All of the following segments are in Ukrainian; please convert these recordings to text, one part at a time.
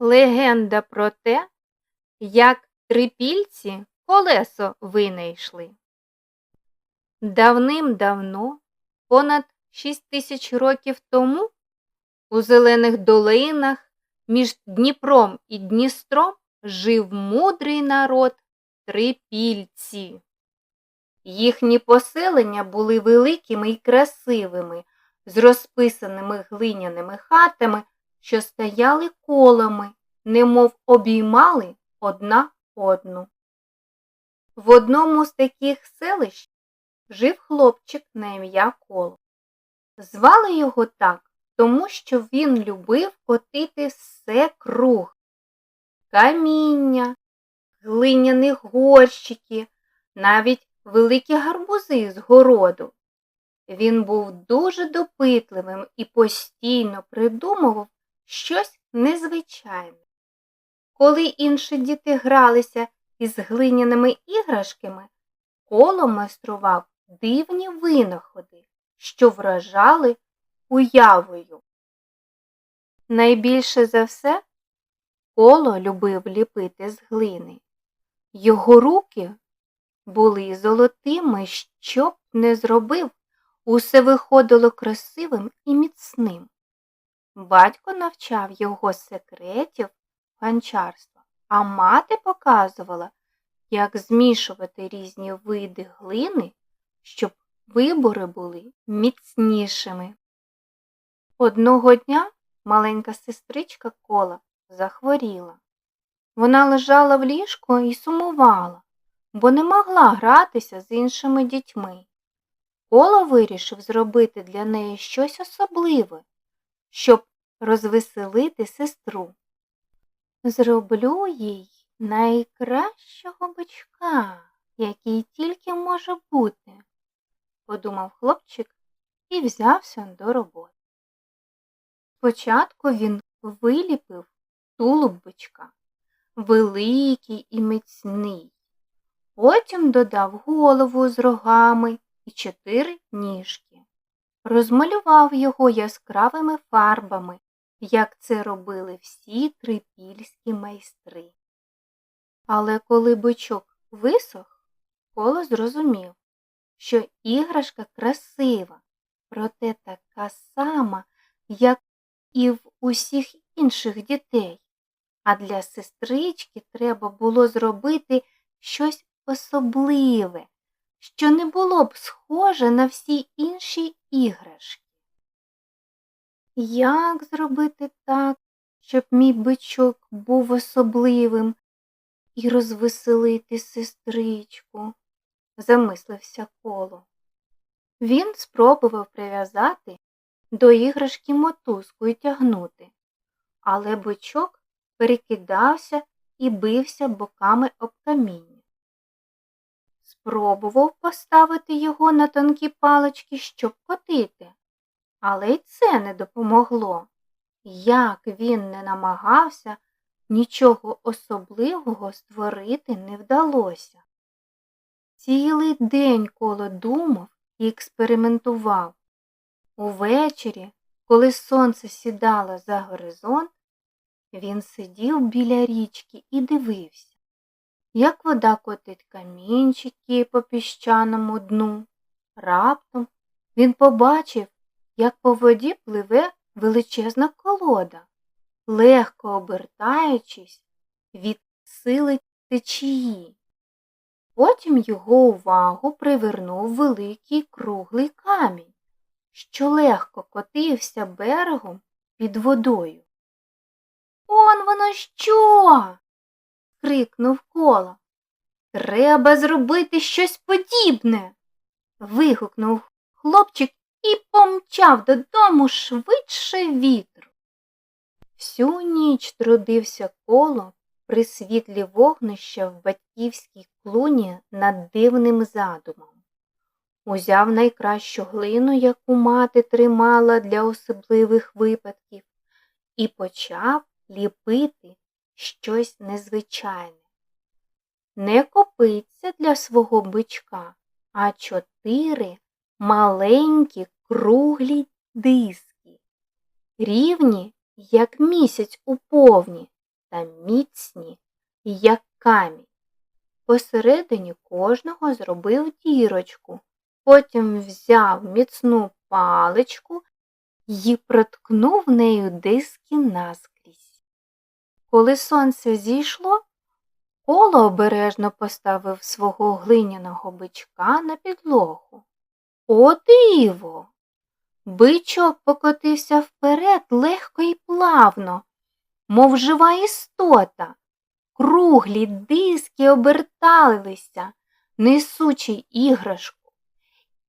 Легенда про те, як трипільці колесо винайшли. Давним-давно, понад шість тисяч років тому, у зелених долинах між Дніпром і Дністром жив мудрий народ трипільці. Їхні поселення були великими і красивими, з розписаними глиняними хатами, що стояли колами, немов обіймали одна одну. В одному з таких селищ жив хлопчик на ім'я Коло. Звали його так, тому що він любив котити все круг. Каміння, глиняні горщики, навіть великі гарбузи з городу. Він був дуже допитливим і постійно придумував щось незвичайне. Коли інші діти гралися із глиняними іграшками, коло майстрував дивні винаходи, що вражали уявою. Найбільше за все коло любив ліпити з глини. Його руки були золотими, що б не зробив, усе виходило красивим і міцним. Батько навчав його секретів гончарства, а мати показувала, як змішувати різні види глини, щоб вибори були міцнішими. Одного дня маленька сестричка кола захворіла. Вона лежала в ліжку і сумувала, бо не могла гратися з іншими дітьми. Коло вирішив зробити для неї щось особливе, щоб розвеселити сестру. Зроблю їй найкращого бичка, який тільки може бути, подумав хлопчик і взявся до роботи. Спочатку він виліпив тулуб бичка, великий і міцний, потім додав голову з рогами і чотири ніжки, розмалював його яскравими фарбами, як це робили всі трипільські майстри. Але коли бичок висох, коло зрозумів, що іграшка красива, проте така сама, як і в усіх інших дітей, а для сестрички треба було зробити щось особливе, що не було б схоже на всі інші іграшки. Як зробити так, щоб мій бичок був особливим і розвеселити сестричку? замислився коло. Він спробував прив'язати до іграшки мотузку і тягнути, але бичок перекидався і бився боками об каміння. Спробував поставити його на тонкі палички, щоб котити, але й це не допомогло. Як він не намагався, нічого особливого створити не вдалося. Цілий день коло думав і експериментував. Увечері, коли сонце сідало за горизонт, він сидів біля річки і дивився, як вода котить камінчики по піщаному дну. Раптом він побачив, як по воді пливе величезна колода, легко обертаючись від сили течії. Потім його увагу привернув великий круглий камінь, що легко котився берегом під водою. Он воно що? Крикнув коло. Треба зробити щось подібне. вигукнув хлопчик і помчав додому швидше вітру. Всю ніч трудився коло при світлі вогнища в батьківській клуні над дивним задумом. Узяв найкращу глину, яку мати тримала для особливих випадків, і почав ліпити щось незвичайне. Не копиться для свого бичка, а чотири маленькі круглі диски, рівні, як місяць у повні, та міцні, як камінь. Посередині кожного зробив дірочку, потім взяв міцну паличку і проткнув нею диски наскрізь. Коли сонце зійшло, коло обережно поставив свого глиняного бичка на підлогу. О, диво! Бичок покотився вперед легко і плавно, мов жива істота. Круглі диски оберталися, несучи іграшку,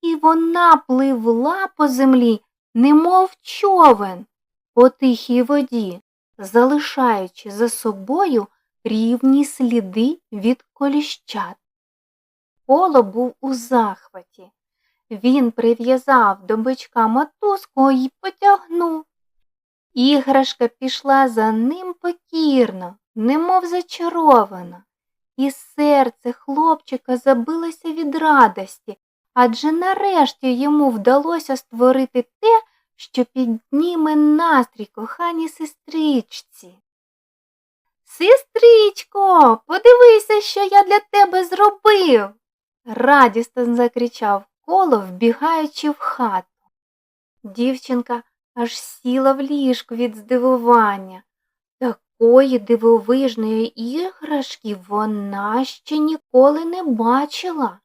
і вона пливла по землі, немов човен по тихій воді, залишаючи за собою рівні сліди від коліщат. Коло був у захваті. Він прив'язав до бичка мотузку і потягнув. Іграшка пішла за ним покірно, немов зачарована, і серце хлопчика забилося від радості, адже нарешті йому вдалося створити те, що підніме настрій коханій сестричці. Сестричко, подивися, що я для тебе зробив, радісно закричав коло, вбігаючи в хату. Дівчинка аж сіла в ліжку від здивування. Такої дивовижної іграшки вона ще ніколи не бачила.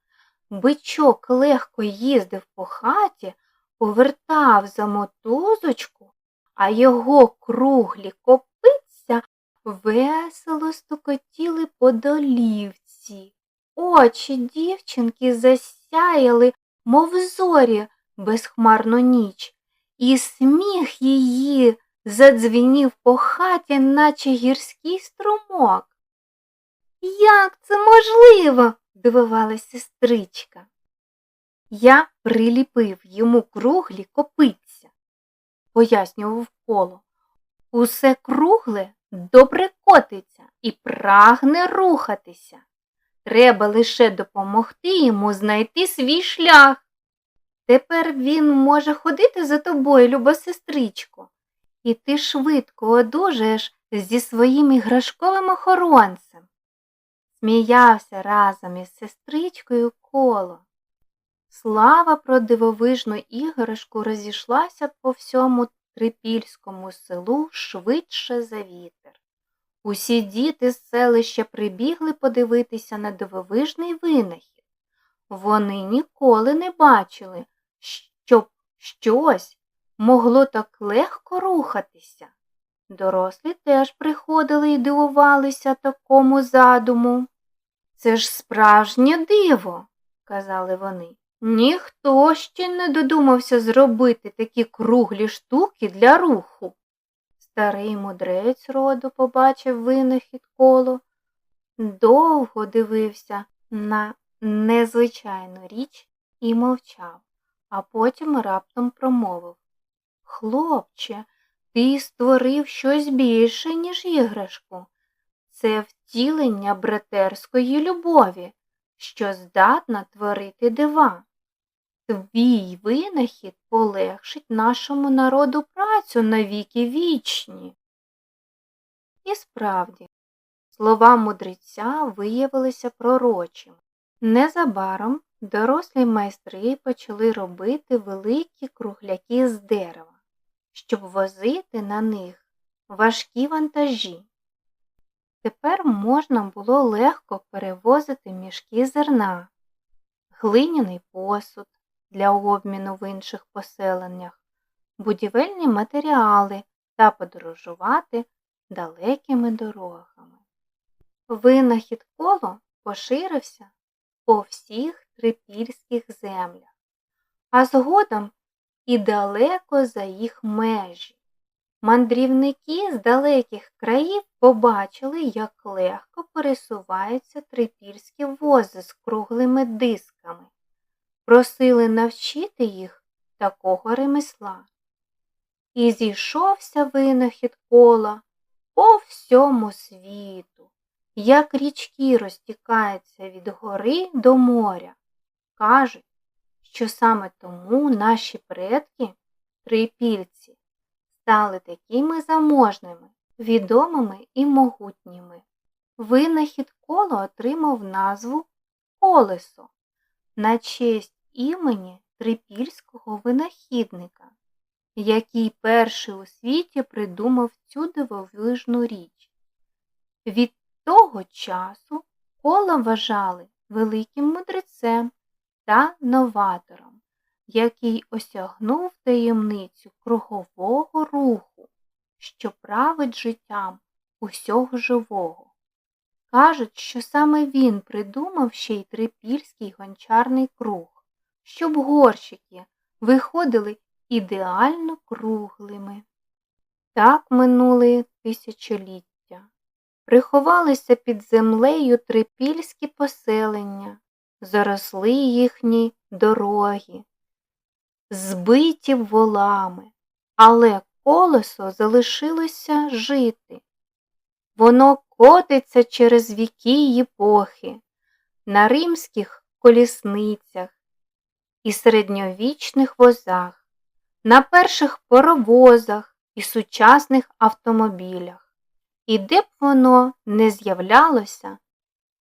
Бичок легко їздив по хаті, повертав за мотузочку, а його круглі копиця весело стукотіли по долівці. Очі дівчинки засяяли, мов зорі безхмарну ніч, і сміх її задзвінів по хаті, наче гірський струмок. Як це можливо? дивувалась сестричка. Я приліпив йому круглі копиця, пояснював коло. Усе кругле добре котиться і прагне рухатися. Треба лише допомогти йому знайти свій шлях. Тепер він може ходити за тобою, люба сестричко, і ти швидко одужаєш зі своїм іграшковим охоронцем. Сміявся разом із сестричкою коло. Слава про дивовижну іграшку розійшлася по всьому трипільському селу швидше за вітер. Усі діти з селища прибігли подивитися на дивовижний винахід. Вони ніколи не бачили, щоб щось могло так легко рухатися. Дорослі теж приходили і дивувалися такому задуму. Це ж справжнє диво, казали вони. Ніхто ще не додумався зробити такі круглі штуки для руху. Старий мудрець роду побачив винахід коло, довго дивився на незвичайну річ і мовчав, а потім раптом промовив Хлопче, ти створив щось більше, ніж іграшку. Це втілення братерської любові, що здатна творити дива. Твій винахід полегшить нашому народу працю на віки вічні. І справді, слова мудреця виявилися пророчими. Незабаром дорослі майстри почали робити великі кругляки з дерева, щоб возити на них важкі вантажі. Тепер можна було легко перевозити мішки зерна, глиняний посуд для обміну в інших поселеннях, будівельні матеріали та подорожувати далекими дорогами. Винахід коло поширився по всіх трипільських землях, а згодом і далеко за їх межі. Мандрівники з далеких країв побачили, як легко пересуваються трипільські вози з круглими дисками, просили навчити їх такого ремесла. І зійшовся винахід кола по всьому світу, як річки розтікаються від гори до моря. Кажуть, що саме тому наші предки, трипільці, стали такими заможними, відомими і могутніми. Винахід кола отримав назву колесо на честь імені трипільського винахідника, який перший у світі придумав цю дивовижну річ. Від того часу кола вважали великим мудрецем та новатором, який осягнув таємницю кругового руху, що править життям усього живого. Кажуть, що саме він придумав ще й трипільський гончарний круг, щоб горщики виходили ідеально круглими. Так минули тисячоліття. Приховалися під землею трипільські поселення, заросли їхні дороги, збиті волами, але колесо залишилося жити. Воно котиться через віки й епохи, на римських колісницях і середньовічних возах, на перших паровозах і сучасних автомобілях. І де б воно не з'являлося,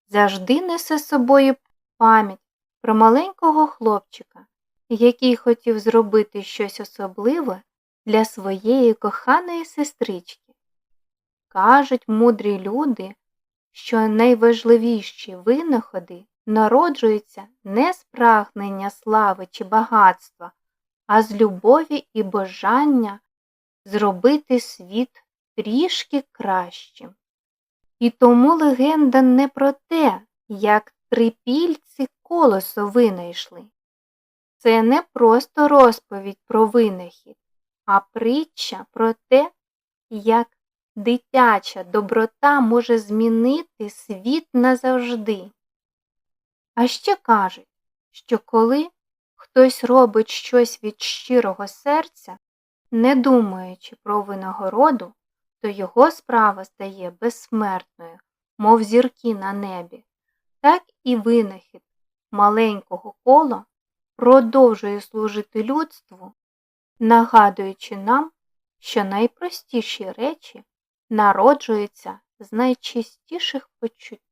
завжди несе з собою пам'ять про маленького хлопчика, який хотів зробити щось особливе для своєї коханої сестрички. Кажуть мудрі люди, що найважливіші винаходи народжуються не з прагнення слави чи багатства, а з любові і бажання зробити світ трішки кращим. І тому легенда не про те, як трипільці колесо винайшли. Це не просто розповідь про винахід, а притча про те, як Дитяча доброта може змінити світ назавжди. А ще кажуть, що коли хтось робить щось від щирого серця, не думаючи про винагороду, то його справа стає безсмертною, мов зірки на небі, так і винахід маленького кола продовжує служити людству, нагадуючи нам, що найпростіші речі народжується з найчистіших почуттів.